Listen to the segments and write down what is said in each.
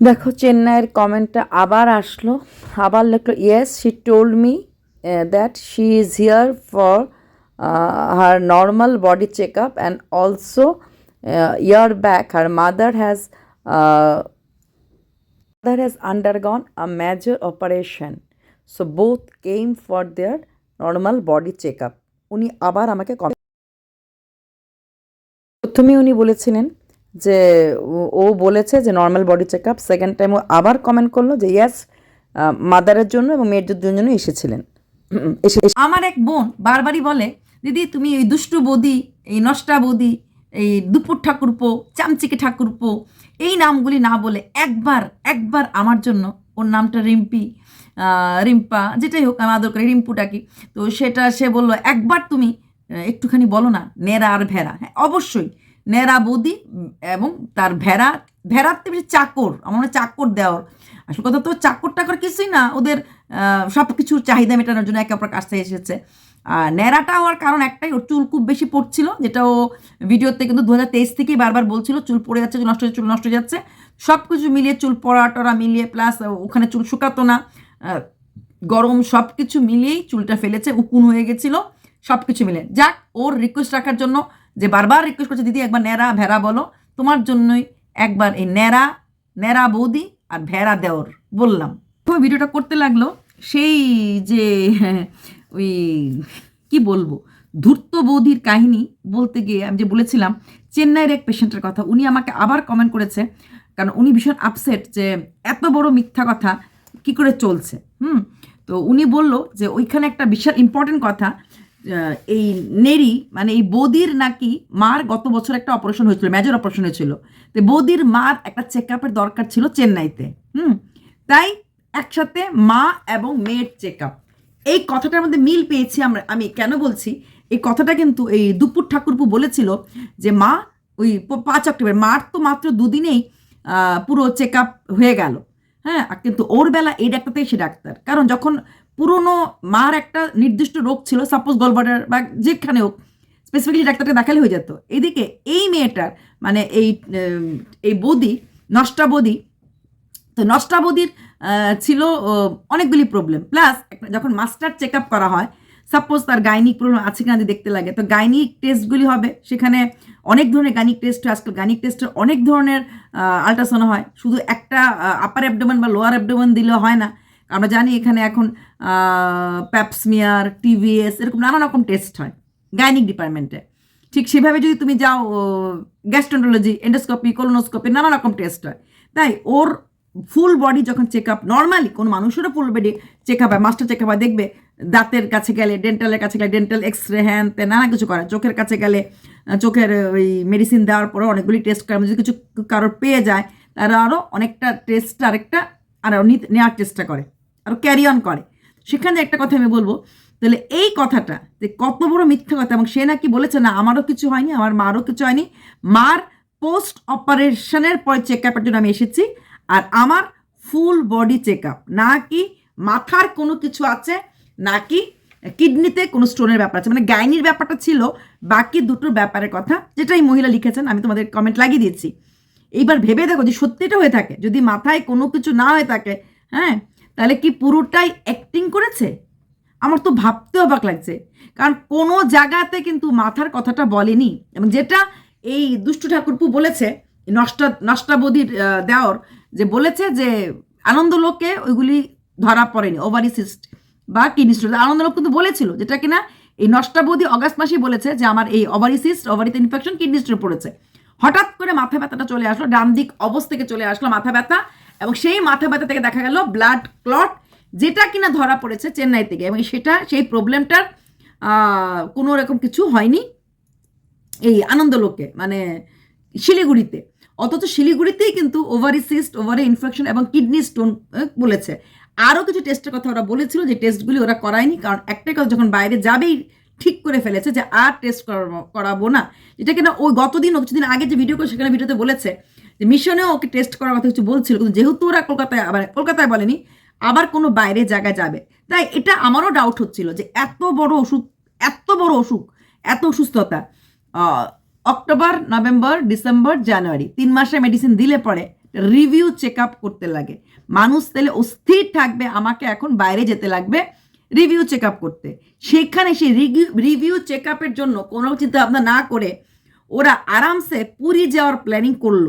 দেখো, চেন্নাইয়ের কমেন্টটা আবার আসলো। আবার লিখলো yes she told me that she is here for her normal body check up and also year back her mother has mother has undergone a major operation. So, both came for their normal body checkup. উনি আবার আমাকে প্রথমে উনি বলেছিলেন যে ও- বলেছে যে normal body check up second time ও আবার কমেন্ট করল যে ইয়াস মাদারের জন্য এবং মেয়েদের জন্য এসেছিলেন। আমার এক বোন বারবারই বলে, দিদি, তুমি এই দুষ্টু বদি, এই নষ্টা বদি, এই দুপুর ঠাকুরপো চামচিকে ঠাকুরপো এই নামগুলি না বলে একবার একবার আমার জন্য, ওর নামটা রিম্পি রিম্পা, যেটাই হোক, আমি আদর করি রিম্পুটাকে তো সেটা সে বলল, একবার তুমি একটুখানি বলো না, নেড়া আর ভেড়া। হ্যাঁ অবশ্যই। নেড়া বৌদি এবং তার ভেড়া, ভেড়ার বেশি চাকর, আমার মনে চাকর দেওয়ার। আসল কথা তো চাকর টাকর কিছুই না, ওদের সব কিছুর চাহিদা মেটানোর জন্য একে অপর কাছে এসেছে। আর ন্যাড়াটা হওয়ার কারণ একটাই, ওর চুল খুব বেশি পড়ছিল, যেটা ও ভিডিওতে কিন্তু দু হাজার তেইশ থেকেই বারবার বলছিল, চুল পড়ে যাচ্ছে নষ্ট চুল নষ্ট হয়ে যাচ্ছে। সব কিছু মিলিয়ে চুল পড়া টরা মিলিয়ে, প্লাস ওখানে চুল শুকাতো না। গরম সব কিছু মিলিয়েই চুলটা ফেলেছে, উকুন হয়ে গেছিল সব কিছু মিলে যাক, ওর রিকোয়েস্ট রাখার জন্য যে বারবার রিকোয়েস্ট করছে, দিদি, একবার ন্যাড়া, ভেড়া বলো। তোমার জন্যই একবার এই ন্যাড়া ন্যাড়া বৌদি আর ভেড়া দেওর, বললাম। তো ভিডিওটা করতে লাগল, সেই যে ওই কি বলব, ধূর্ত বৌদির কাহিনী বলতে গিয়ে আমি যে বলেছিলাম, চেন্নাইয়ের এক পেশেন্টের কথা, উনি আমাকে আবার কমেন্ট করেছে, কারণ উনি ভীষণ আপসেট যে এত বড় মিথ্যা কথা কি করে চলছে, হুম? তো উনি বলল যে, ওইখানে একটা বিশাল ইম্পর্টেন্ট কথা এই নেরি মানে এই বৌদির নাকি মার গত বছর একটা অপারেশন হয়েছিল মেজর অপারেশন হয়েছিল। তো বৌদির মার একটা চেক আপের দরকার ছিল চেন্নাইতে, হুম? তাই একসাথে মা এবং মেয়ের চেক আপ এই কথাটার মধ্যে মিল পেয়েছি আমরা, আমি কেন বলছি? এই কথাটা কিন্তু এই দুপুর ঠাকুরপু বলেছিল যে মা ওই পাঁচ অক্টোবর, মার তো মাত্র দুদিনেই পুরো চেক আপ হয়ে গেল। হ্যাঁ কিন্তু ওর বেলা এই ডাক্তারটাই সে ডাক্তার। কারণ যখন পুরনো মার একটা নির্দিষ্ট রোগ ছিল সাপোজ গলবাডার বা যেখানে হোক স্পেসিফিকলি ডাক্তারকে দেখালে হয়ে যেত। এদিকে এই মেয়েটার মানে এই এই বদি নষ্টা বৌদি তো নষ্টাবধির আহ, ছিল অনেকগুলি প্রবলেম প্লাস যখন মাস্টার চেক আপ করা হয় সাপোজ তার গাইনিক প্রবলেম আছে কিনা দেখতে লাগে তো গাইনিক টেস্টগুলি হবে। সেখানে অনেক ধরনের গাইনিক টেস্ট হয় আজকাল গাইনিক টেস্টের অনেক ধরনের আল্ট্রাসাউন্ড হয়। শুধু একটা আপার অ্যাবডোমেন বা লোয়ার অ্যাবডোমেন দিলে হয় না। আমরা জানি এখানে এখন প্যাপসমিয়ার টিভিএস এরকম নানা রকম টেস্ট হয় গাইনিক ডিপার্টমেন্টে ঠিক সেভাবে যদি তুমি যাও গ্যাস্ট্রোন্টোলজি এন্ডোস্কোপি কোলোনোস্কোপি নানা রকম টেস্ট হয়। তাই ওর ফুল বডি যখন চেক আপ নর্মালি কোনো মানুষেরও ফুল বডি চেক আপ হয় মাস্টার চেক আপ হয়, দেখবে দাঁতের কাছে গেলে ডেন্টালের কাছে গেলে ডেন্টাল এক্স রে হ্যান নানা কিছু করে। চোখের কাছে গেলে চোখের ওই মেডিসিন দেওয়ার পরে অনেকগুলি টেস্ট করে। যদি কিছু কারোর পেয়ে যায়, তারা আরও অনেকটা টেস্ট আরেকটা, আরও নেওয়ার চেষ্টা করে, আরও ক্যারি অন করে। সেখানে একটা কথা আমি বলব। তাহলে এই কথাটা যে কত বড় মিথ্যা কথা এবং সে নাকি বলেছে, না, আমারও কিছু হয়নি, আমার মারও কিছু হয়নি। মার পোস্ট অপারেশনের পরে চেক আপের জন্য আমি এসেছি আর আমার ফুল বডি চেক আপ না কি মাথার কোনো কিছু আছে নাকি কিডনিতে কোনো স্টোনের ব্যাপার আছে। মানে গাইনির ব্যাপারটা ছিল বাকি দুটোর ব্যাপারের কথা, যেটাই মহিলা লিখেছেন, আমি তোমাদের কমেন্ট লাগিয়ে দিয়েছি। এইবার ভেবে দেখো যে সত্যিটা হয়ে থাকে, যদি মাথায় কোনো কিছু না হয়ে থাকে হ্যাঁ তাহলে কি পুরোটাই অ্যাক্টিং করেছে? আমার তো ভাবতে অবাক লাগছে। কারণ কোনো জায়গাতে কিন্তু মাথার কথাটা বলেনি। এবং যেটা এই দুষ্টু ঠাকুরপু বলেছে নষ্টা, নষ্টাবধির দেওর, যে বলেছে যে আনন্দলোকে ওইগুলি ধরা পড়েনি ওভারিসিস্ট বা কিডনি স্টোন আনন্দলোক কিন্তু বলেছিল যেটা কিনা এই নষ্টাবধি অগাস্ট মাসেই বলেছে যে আমার এই ওভারিসিস্ট ওভারিতে ইনফেকশন কিডনি স্টোন পড়েছে। হঠাৎ করে মাথা ব্যথাটা চলে আসলো ডান দিক অবস থেকে চলে আসলো মাথা ব্যথা এবং সেই মাথা ব্যথা থেকে দেখা গেল ব্লাড ক্লট যেটা কিনা ধরা পড়েছে চেন্নাই থেকে। এবং সেটা, সেই প্রবলেমটার কোনো রকম কিছু হয়নি এই আনন্দলোকে মানে শিলিগুড়িতে। অথচ শিলিগুড়িতেই কিন্তু ওভারি সিস্ট ওভারি ইনফেকশন এবং কিডনি স্টোন বলেছে। আরও কিছু টেস্টের কথা ওরা বলেছিল যে টেস্টগুলি ওরা করায়নি, কারণ একটাই কথা যখন বাইরে যাবেই ঠিক করে ফেলেছে যে আর টেস্ট করাবো না। যেটা কিনা ওই গতদিন কিছুদিন আগে যে ভিডিও করে সেখানে ভিডিওতে বলেছে যে মিশনেও ওকে টেস্ট করার কথা কিছু বলছিল, কিন্তু যেহেতু ওরা কলকাতায় আবার কলকাতায় বলেনি, আবার কোনো বাইরে জায়গায় যাবে। তাই এটা আমারও ডাউট হচ্ছিল যে এত বড় অসুখ এত বড় অসুখ, এত অসুস্থতা অক্টোবর, নভেম্বর, ডিসেম্বর, জানুয়ারি, তিন মাসে মেডিসিন দিলে পরে রিভিউ চেক আপ করতে লাগে। মানুষ তাহলে অস্থির থাকবে, আমাকে এখন বাইরে যেতে লাগবে রিভিউ চেক আপ করতে। সেখানে সেই রিভিউ চেক আপের জন্য কোনো চিন্তা ভাবনা না করে ওরা আরামসে পুরী যাওয়ার প্ল্যানিং করল।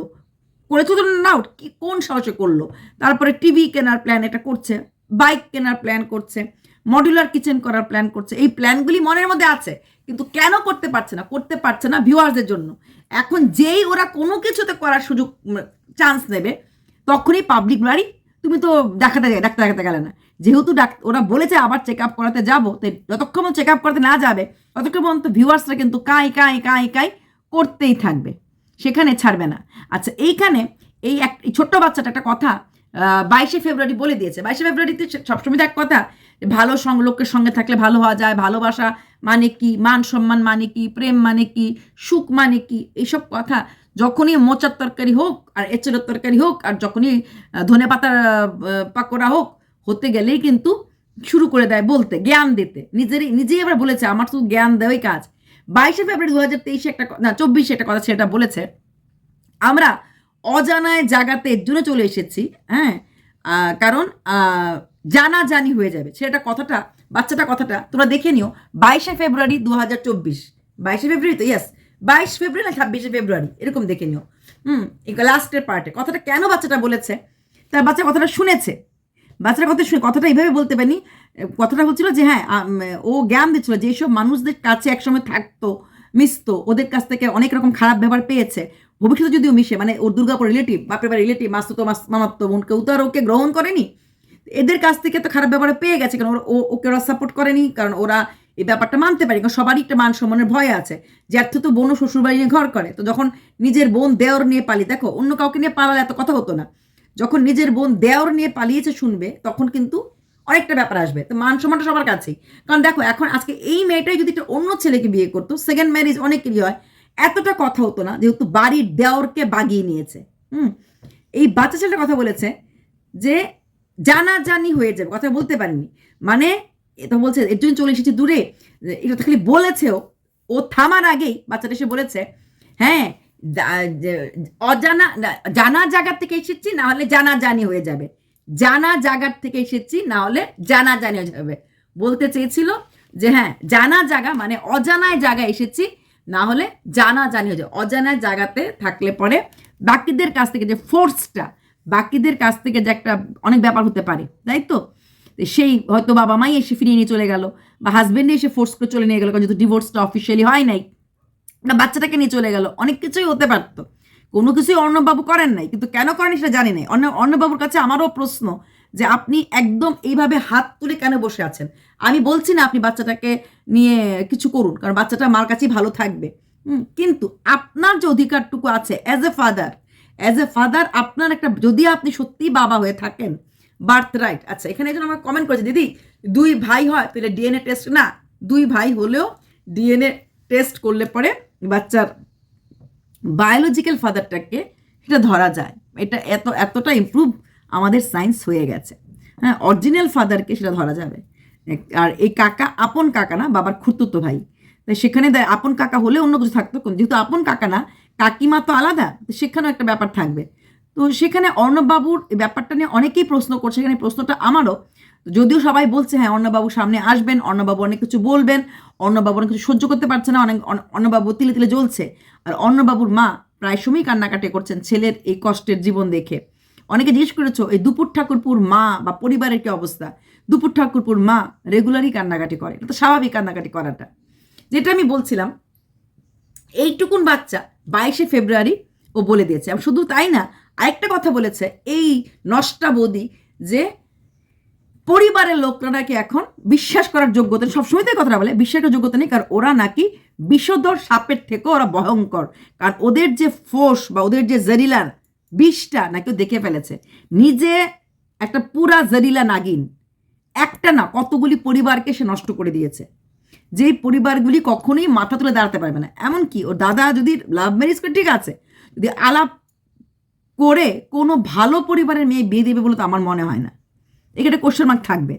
করেছ তো না কি, কোন সাহসে করল? তারপরে টিভি কেনার প্ল্যান এটা করছে বাইক কেনার প্ল্যান করছে মডুলার কিচেন করার প্ল্যান করছে, এই প্ল্যানগুলি মনের মধ্যে আছে, কিন্তু কেন করতে পারছে না? করতে পারছে না ভিউয়ার্সদের জন্য। এখন যেই ওরা কোনো কিছুতে করার সুযোগ চান্স নেবে, তখনই পাবলিক বাড়ি, তুমি তো দেখাতে ডাক্তার দেখাতে গেলে না। যেহেতু ওরা বলেছে আবার চেক আপ করাতে যাব, তো যতক্ষণ চেক আপ করাতে না যাবে, ততক্ষণ পর্যন্ত ভিউয়ার্সরা কিন্তু কাঁই কাঁই কাঁই, কাই করতেই থাকবে। সেখানে ছাড়বে না। আচ্ছা এইখানে এই এক ছোট্ট বাচ্চাটা একটা কথা বাইশে ফেব্রুয়ারি বলে দিয়েছে। বাইশে ফেব্রুয়ারিতে সবসময় এক কথা, ভালো লোকের সঙ্গে থাকলে ভালো হওয়া যায়, ভালোবাসা মানে কি, মান সম্মান মানে কি, প্রেম মানে কি, সুখ মানে কি, এইসব কথা যখনই মোচার তরকারি হোক আর এঁচড়ের তরকারি হোক আর যখনই ধনে পাতার পাকোড়া হোক, হতে গেলেই কিন্তু শুরু করে দেয় বলতে, জ্ঞান দিতে। নিজেরই, নিজেই আবার বলেছে, আমার শুধু জ্ঞান দেওয়াই কাজ। বাইশে ফেব্রুয়ারি দু হাজার তেইশে একটা না চব্বিশে একটা কথা সেটা বলেছে। আমরা অজানায় এর জন্য চলে এসেছি হ্যাঁ? কারণ আহ, জানাজানি হয়ে যাবে। সেটা কথাটা বাচ্চাটা কথাটা তোমরা দেখে নিও। বাইশে ফেব্রুয়ারি দু হাজার চব্বিশ। বাইশে ফেব্রুয়ারি তো ইয়েস বাইশ ফেব্রুয়ারি না ছাব্বিশে ফেব্রুয়ারি এরকম দেখে নিও। হুম লাস্টের পার্টে কথাটা কেন বাচ্চাটা বলেছে? তার বাচ্চা কথাটা শুনেছে। বাচ্চারা কথা শুনে কথাটা এইভাবে বলতে পারিনি। কথাটা হচ্ছিল যে হ্যাঁ ও জ্ঞান দিচ্ছিল যে এইসব মানুষদের কাছে একসময় থাকতো, মিশতো, ওদের কাছ থেকে অনেক রকম খারাপ ব্যবহার পেয়েছে। ভবিষ্যতে যদিও মিশে মানে ওর দুর্গাপুর রিলেটিভ বাপের বাড়ি রিলেটিভ মাস্তো তো মামাত্ম বোন, কেউ তো আর ওকে গ্রহণ করেনি। এদের কাছ থেকে তো খারাপ ব্যাপারে পেয়ে গেছে কারণ ও, ওকে ওরা সাপোর্ট করেনি, কারণ ওরা এই ব্যাপারটা মানতে পারে কারণ সবারই একটা মান সম্মানের ভয় আছে। জ্যাঠু তো বোনও শ্বশুরবাড়ি নিয়ে ঘর করে, তো যখন নিজের বোন দেওর নিয়ে পালি দেখো, অন্য কাউকে নিয়ে পালালে এত কথা হতো না। যখন নিজের বোন দেওর নিয়ে পালিয়েছে শুনবে, তখন কিন্তু অনেকটা ব্যাপার আসবে। তো মান সম্মানটা সবার কাছেই। কারণ দেখো, এখন আজকে এই মেয়েটাই যদি একটা অন্য ছেলেকে বিয়ে করতো সেকেন্ড ম্যারেজ অনেকেরই হয়, এতটা কথা হতো না যেহেতু বাড়ির দেওরকে বাগিয়ে নিয়েছে। হুম? এই বাচ্চা ছেলেটা কথা বলেছে যে জানাজানি হয়ে যাবে কথা বলতে পারিনি। মানে এটা বলছে, এর জন্য চলে এসেছে দূরে। এটা তো খালি বলেছেও। ও থামার আগেই বাচ্চাটা এসে বলেছে হ্যাঁ অজানা জানা জায়গার থেকে এসেছি, না হলে জানা জানি হয়ে যাবে। জানা জায়গার থেকে এসেছি, না হলে জানা জানি হয়ে যাবে। বলতে চেয়েছিল যে হ্যাঁ জানা জায়গা মানে অজানায় জায়গায় এসেছি, না হলে জানা জানি হয়ে যাবে। অজানায় জায়গাতে থাকলে পরে বাকিদের কাছ থেকে যে ফোর্সটা বাকিদের কাছ থেকে যে একটা অনেক ব্যাপার হতে পারে, তাই তো? সেই হয়তো বাবা মাই এসে ফিরিয়ে নিয়ে চলে গেল, বা হাজবেন্ডে এসে ফোর্স করে চলে নিয়ে গেল, কারণ যেহেতু ডিভোর্সটা অফিসিয়ালি হয় নাই। বাচ্চাটাকে নিয়ে চলে গেল। অনেক কিছুই হতে পারতো। কোনো কিছুই অর্ণববাবু করেন নাই। কিন্তু কেন করেন সেটা জানি নাই। অর্ণ অর্ণববাবুর কাছে আমারও প্রশ্ন যে আপনি একদম এইভাবে হাত তুলে কেন বসে আছেন? আমি বলছি না আপনি বাচ্চাটাকে নিয়ে কিছু করুন, কারণ বাচ্চাটা মার কাছেই ভালো থাকবে। কিন্তু আপনার যে অধিকারটুকু আছে as a father as a father আপনার একটা যদি আপনি সত্যিই বাবা হয়ে থাকেন বার্থ রাইট আচ্ছা এখানে একজন আমার কমেন্ট করেছে, দিদি, দুই ভাই হয় তাহলে ডিএনএ টেস্ট না। দুই ভাই হলেও ডিএনএ টেস্ট করলে পরে বাচ্চার বায়োলজিক্যাল ফাদারটাকে সেটা ধরা যায়। এটা এত, এতটা ইমপ্রুভ আমাদের সায়েন্স হয়ে গেছে। হ্যাঁ অরিজিনাল ফাদারকে সেটা ধরা যাবে। আর এই কাকা আপন কাকা না, বাবার খুঁড়তুতো ভাই। তাই সেখানে আপন কাকা হলে অন্য কিছু থাকতো। যেহেতু আপন কাকা না, কাকিমা তো আলাদা সেখানেও একটা ব্যাপার থাকবে। তো সেখানে অর্ণববাবুর ব্যাপারটা নিয়ে অনেকেই প্রশ্ন করছে। সেখানে প্রশ্নটা আমারও যদিও সবাই বলছে হ্যাঁ অর্ণবাবু সামনে আসবেন অন্নবাবু অনেক কিছু বলবেন অন্নবাবু অনেক কিছু সহ্য করতে পারছে না, অনেক অর্ণবাবু তিলে তিলে জ্বলছে। আর অন্নবাবুর মা প্রায় সময়ই কান্নাকাটি করছেন ছেলের এই কষ্টের জীবন দেখে। অনেকে জিজ্ঞেস করেছ, এই দুপুর ঠাকুরপুর মা বা পরিবারের কি অবস্থা? দুপুর ঠাকুরপুর মা রেগুলারই কান্নাকাটি করে, এটা তো স্বাভাবিক কান্নাকাটি করাটা। যেটা আমি বলছিলাম, এইটুকুন বাচ্চা বাইশে ফেব্রুয়ারি ও বলে দিয়েছে। শুধু তাই না, আরেকটা কথা বলেছে, এই নষ্টা বৌদি যে পরিবারের লোকরা নাকি এখন বিশ্বাস করার যোগ্যতা। সবসময় তো কথাটা বলে বিশ্বাস করার যোগ্যতা নেই, কারণ ওরা নাকি বিষধর সাপের থেকেও ওরা ভয়ঙ্কর। কারণ ওদের যে ফোর্স বা ওদের যে জেরিলার বিষটা নাকি দেখে ফেলেছে। নিজে একটা পুরা জেরিলা নাগিন, একটা না, কতগুলি পরিবারকে সে নষ্ট করে দিয়েছে। যেই পরিবারগুলি কখনোই মাথা তুলে দাঁড়াতে পারবে না। এমনকি ওর দাদা যদি লাভ ম্যারেজ করে, ঠিক আছে, যদি আলাপ করে কোনো ভালো পরিবারের মেয়ে বিয়ে দেবে বলে তো আমার মনে হয় না। এখানে কোশ্চেন মার্ক থাকবে।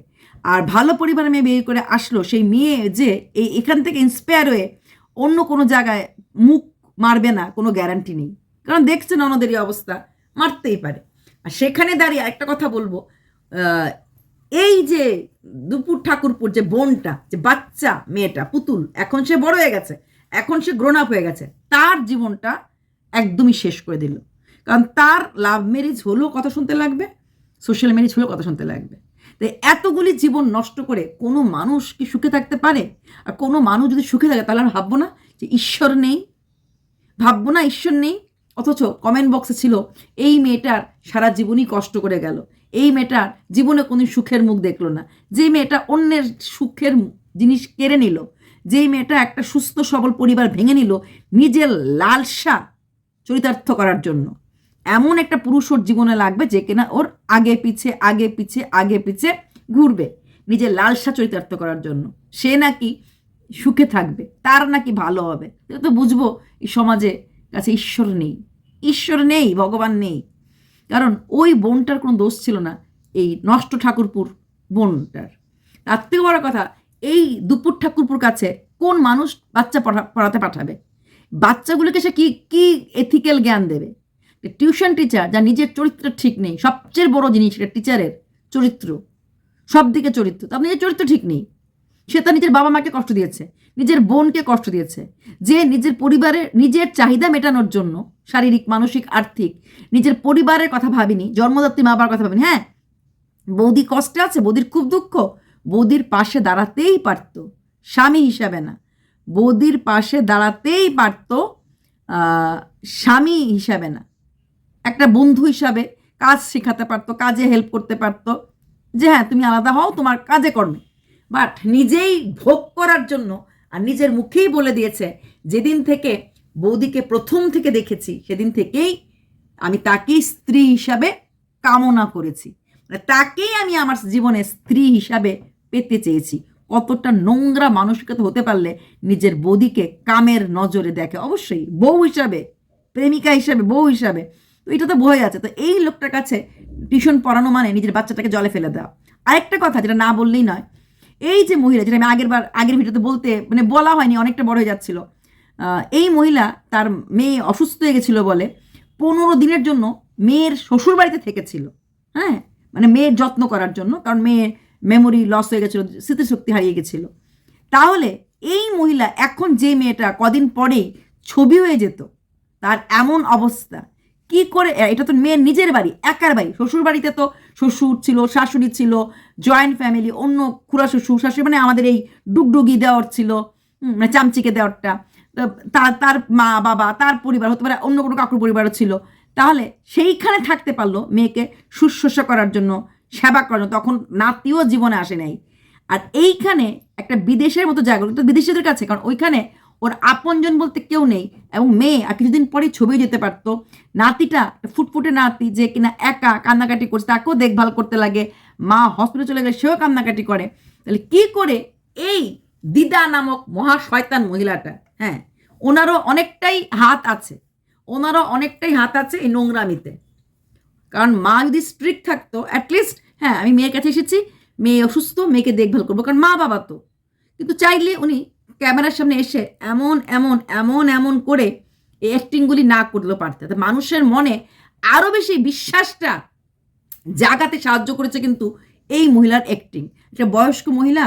আর ভালো পরিবারের মেয়ে বিয়ে করে আসলো, সেই মেয়ে যে এই এখান থেকে ইন্সপায়ার হয়ে অন্য কোনো জায়গায় মুখ মারবে না, কোনো গ্যারান্টি নেই। কারণ দেখছেন অন্যদেরই অবস্থা, মারতেই পারে। আর সেখানে দাঁড়িয়ে একটা কথা বলব এই যে দুপুর ঠাকুরপুর যে বোনটা, যে বাচ্চা মেয়েটা, পুতুল, এখন সে বড় হয়ে গেছে, এখন সে গ্রোন আপ হয়ে গেছে, তার জীবনটা একদমই শেষ করে দিল। কারণ তার লাভ ম্যারেজ হলেও কথা শুনতে লাগবে সোশ্যাল ম্যারেজ হলেও কথা শুনতে লাগবে। তো এতগুলি জীবন নষ্ট করে কোনো মানুষ কি সুখে থাকতে পারে? আর কোনো মানুষ যদি সুখে থাকে, তাহলে আর ভাববো না যে ঈশ্বর নেই। ভাববো না ঈশ্বর নেই। অথচ কমেন্ট বক্সে ছিল, এই মেয়েটার সারা জীবনই কষ্ট করে গেল। এই মেয়েটার জীবনে কোনো সুখের মুখ দেখল না। যে মেয়েটা অন্যের সুখের জিনিস কেড়ে নিল, যেই মেয়েটা একটা সুস্থ সবল পরিবার ভেঙে নিল, নিজের লালসা চরিতার্থ করার জন্য। এমন একটা পুরুষ ওর জীবনে লাগবে যে কিনা ওর আগে পিছে আগে পিছে আগে পিছে ঘুরবে নিজের লালসা চরিতার্থ করার জন্য। সে নাকি সুখে থাকবে, তার নাকি ভালো হবে। এটা তো বুঝব এই সমাজে কাছে ঈশ্বর নেই। ঈশ্বর নেই, ভগবান নেই। কারণ ওই বোনটার কোনো দোষ ছিল না, এই নষ্ট ঠাকুরপুর বোনটার। তার থেকে বড় কথা, এই দুপুর ঠাকুরপুর কাছে কোন মানুষ বাচ্চা পড়া, পড়াতে পাঠাবে? বাচ্চাগুলোকে সে কি কি এথিক্যাল জ্ঞান দেবে? টিউশন টিচার যা নিজের চরিত্র ঠিক নেই, সবচেয়ে বড় জিনিস এটা টিচারের চরিত্র সব দিকে চরিত্র। তার নিজের চরিত্র ঠিক নেই। সে তার নিজের বাবা মাকে কষ্ট দিয়েছে, নিজের বোনকে কষ্ট দিয়েছে। যে নিজের পরিবারের, নিজের চাহিদা মেটানোর জন্য শারীরিক, মানসিক, আর্থিক, নিজের পরিবারের কথা ভাবিনি, জন্মদাত্রী মা বাবার কথা ভাবিনি হ্যাঁ বৌদি কষ্টে আছে, বৌদির খুব দুঃখ, বৌদির পাশে দাঁড়াতেই পারত, স্বামী হিসাবে না। বৌদির পাশে দাঁড়াতেই পারত স্বামী হিসাবে না। একটা বন্ধু হিসাবে কাজ শেখাতে পারতো, কাজে হেল্প করতে পারতো যে হ্যাঁ তুমি আলাদা হও, তোমার কাজে কর্মে। বাট নিজেই ভোগ করার জন্য আর নিজের মুখেই বলে দিয়েছে, যেদিন থেকে বৌদিকে প্রথম থেকে দেখেছি, সেদিন থেকেই আমি তাকেই স্ত্রী হিসাবে কামনা করেছি। মানে তাকেই আমি আমার জীবনে স্ত্রী হিসাবে পেতে চেয়েছি। কতটা নোংরা মানসিকতা হতে পারলে নিজের বৌদিকে কামের নজরে দেখে। অবশ্যই বউ হিসাবে, প্রেমিকা হিসাবে, বউ হিসাবে। তো এটা তো বোঝা যাচ্ছে তো এই লোকটার কাছে টিউশন পড়ানো মানে নিজের বাচ্চাটাকে জলে ফেলে দেওয়া। আরেকটা কথা যেটা না বললেই নয়, এই যে মহিলা, যেটা আমি আগের বার, আগের ভিডিওতে বলতে মানে বলা হয়নি, অনেকটা বড় হয়ে যাচ্ছিল। এই মহিলা তার মেয়ে অসুস্থ হয়ে গেছিল বলে পনেরো দিনের জন্য মেয়ের শ্বশুর বাড়িতে থেকেছিল। হ্যাঁ? মানে মেয়ের যত্ন করার জন্য, কারণ মেয়ের মেমোরি লস হয়ে গেছিল, স্মৃতিশক্তি হারিয়ে গেছিল। তাহলে এই মহিলা এখন যে মেয়েটা কদিন পরেই ছবি হয়ে যেত, তার এমন অবস্থা কি করে এটা তো মেয়ের নিজের বাড়ি, একার বাড়ি। শ্বশুর বাড়িতে তো শ্বশুর ছিল, শাশুড়ি ছিল জয়েন্ট ফ্যামিলি অন্য খুড়া শ্বশুর, শাশুড়ি মানে আমাদের এই ডুগডুগি দেওয়ার ছিল মানে চামচিকে দেওয়ারটা। তার তার মা, বাবা, তার পরিবার, হতে পারে অন্য কোনো কাকুর পরিবারও ছিল। তাহলে সেইখানে থাকতে পারল মেয়েকে শুশ্রূষা করার জন্য, সেবা করার জন্য। তখন নাতিও জীবনে আসে নাই। আর এইখানে একটা বিদেশের মতো জায়গা, তো বিদেশিদের কাছে, কারণ ওইখানে ওর আপনজন বলতে কেউ নেই এবং মেয়ে, আর কিছুদিন পরে ছবি যেতে পারতো। নাতিটা, ফুটফুটে নাতি, যে কিনা একা কান্নাকাটি করছে, তাকেও দেখভাল করতে লাগে। মা হসপিটালে চলে গেলে সেও কান্নাকাটি করে। তাহলে কি করে এই দিদা নামক মহা শয়তান মহিলাটা হ্যাঁ ওনারও অনেকটাই হাত আছে। ওনারও অনেকটাই হাত আছে এই নোংরামিতে। কারণ মা যদি স্ট্রিক্ট থাকতো অ্যাটলিস্ট হ্যাঁ আমি মেয়ের কাছে এসেছি, মেয়ে অসুস্থ, মেয়েকে দেখভাল করব। কারণ মা বাবা তো। কিন্তু চাইলে উনি ক্যামেরার সামনে এসে এমন এমন এমন এমন করে এই অ্যাক্টিংগুলি না করলেও পারতে। মানুষের মনে আরও বেশি বিশ্বাসটা জাগাতে সাহায্য করেছে কিন্তু এই মহিলার অ্যাক্টিং একটা বয়স্ক মহিলা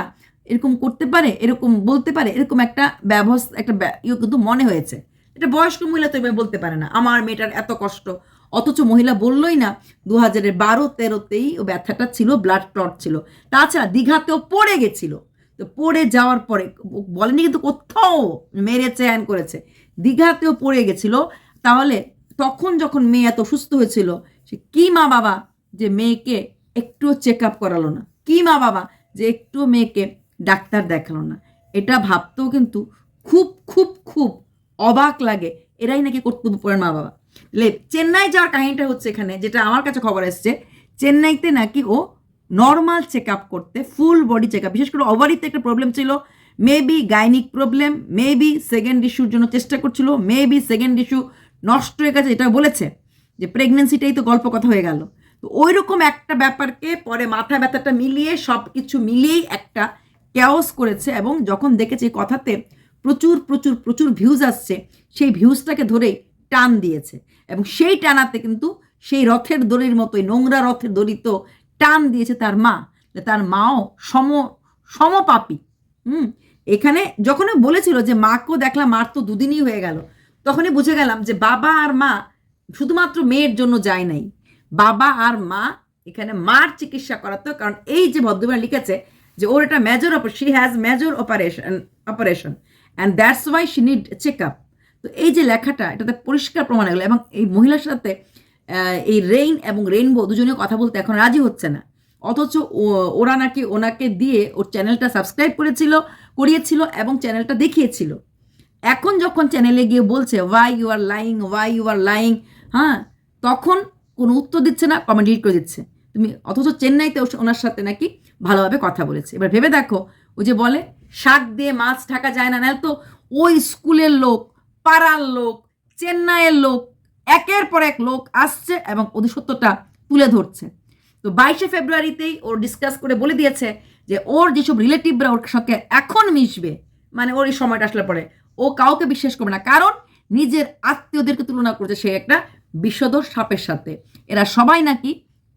এরকম করতে পারে, এরকম বলতে পারে, এরকম একটা ব্যবস্থা, একটা ইয়ে কিন্তু মনে হয়েছে। এটা বয়স্ক মহিলা তো এভাবে বলতে পারে না, আমার মেয়েটার এত কষ্ট। অথচ মহিলা বললই না দু হাজারের বারো তেরোতেই ও ব্যথাটা ছিল ব্লাড ক্লট ছিল। তাছাড়া দীঘাতেও পড়ে গেছিল। তো পড়ে যাওয়ার পরে, বলেনি কিন্তু কোথাও মেরেছে অ্যান করেছে, দীঘাতেও পড়ে গেছিল, তাহলে তখন যখন মেয়ে এত সুস্থ হয়েছিল, সে কি মা বাবা যে মেয়েকে একটুও চেক আপ করালো না? কি মা বাবা যে একটু মেয়েকে ডাক্তার দেখাল না? এটা ভাবতেও কিন্তু খুব খুব খুব অবাক লাগে, এরাই নাকি কর্তব্যপরের মা বাবা। তাহলে চেন্নাই যাওয়ার কাহিনীটা হচ্ছে এখানে, যেটা আমার কাছে খবর এসছে, চেন্নাইতে নাকি ও নর্মাল চেক আপ করতে ফুল বডি চেক আপ বিশেষ করে ওভারিতে একটা প্রবলেম ছিল maybe gynaec problem maybe second ইস্যুর জন্য চেষ্টা করছিল মেবি সেকেন্ড ইস্যু নষ্ট হয়ে গেছে এটা বলেছে যে প্রেগনেন্সিটাই তো গল্প কথা হয়ে গেল। তো ওই রকম একটা ব্যাপারকে পরে মাথা ব্যথাটা মিলিয়ে সব কিছু মিলিয়েই একটা ক্যাওস করেছে এবং যখন দেখেছে কথাতে প্রচুর প্রচুর প্রচুর ভিউজ আসছে, সেই ভিউজটাকে ধরেই টান দিয়েছে। এবং সেই টানাতে কিন্তু সেই রথের দড়ির মতোই, নোংরা রথের দড়ি তো টান দিয়েছে তার মা তার মাও সম, সমপাপী। হুম? এখানে যখনই বলেছিল যে মাকেও দেখলাম মার তো দুদিনই হয়ে গেল, তখনই বুঝে গেলাম যে বাবা আর মা শুধুমাত্র মেয়ের জন্য যায় নাই। বাবা আর মা এখানে মার চিকিৎসা করাতো, কারণ এই যে ভদ্রমা লিখেছে যে ওর এটা major she has major operation operation and that's why she need check up তো এই যে লেখাটা, এটাতে পরিষ্কার প্রমাণ হয়ে এগুলো এবং এই মহিলার সাথে এই রেইন এবং রেইনবো দুজনে কথা বলতে এখন রাজি হচ্ছে না। অথচ ওরা নাকি ওনাকে দিয়ে ওর চ্যানেলটা সাবস্ক্রাইব করেছিল, করিয়েছিল এবং চ্যানেলটা দেখিয়েছিল। এখন যখন চ্যানেলে গিয়ে বলছে why you are lying why you are lying হ্যাঁ তখন কোনো উত্তর দিচ্ছে না কমেন্ট করে দিচ্ছে। তুমি অথচ চেন্নাইতে ওনার সাথে নাকি ভালোভাবে কথা বলেছে। এবার ভেবে দেখো, ও যে বলে, শাক দিয়ে মাছ ঢাকা যায় না। নাহলে তো ওই স্কুলের লোক, পাড়ার লোক, চেন্নাইয়ের লোক একের পর এক লোক আসছে এবং ওদের সত্যটা তুলে ধরছে। তো বাইশে ফেব্রুয়ারিতেই ওর ডিসকাস করে বলে দিয়েছে যে ওর যেসব রিলেটিভরা ওর সঙ্গে এখন মিশবে মানে ওর এই সময়টা আসলে পরে, ও কাউকে বিশ্বাস করবে না। কারণ নিজের আত্মীয়দেরকে তুলনা করছে সে একটা বিষধর সাপের সাথে। এরা সবাই নাকি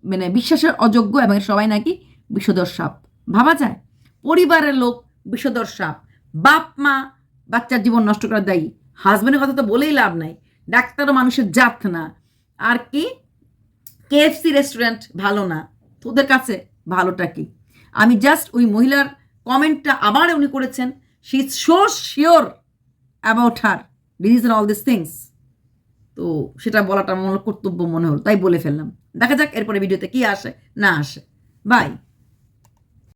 মানে বিশ্বাসের অযোগ্য এবং সবাই নাকি বিষধর সাপ। ভাবা যায়? পরিবারের লোক বিষধর সাপ। বাপ মা বাচ্চার জীবন নষ্ট করার দায়ী। হাজব্যান্ডের কথা তো বলেই লাভ নাই। ডাক্তারও মানুষের জাত না। আর কি? কেএফসি রেস্টুরেন্ট ভালো না। তোদের কাছে ভালোটা কি? আমি জাস্ট ওই মহিলার কমেন্টটা আবার উনি করেছেন। She is so sure about her disease all this things তো সেটা বলাটা আমার কর্তব্য মনে হলো, তাই বলে ফেললাম। দেখা যাক এরপরে ভিডিওতে কি আসে, না আসে। বাই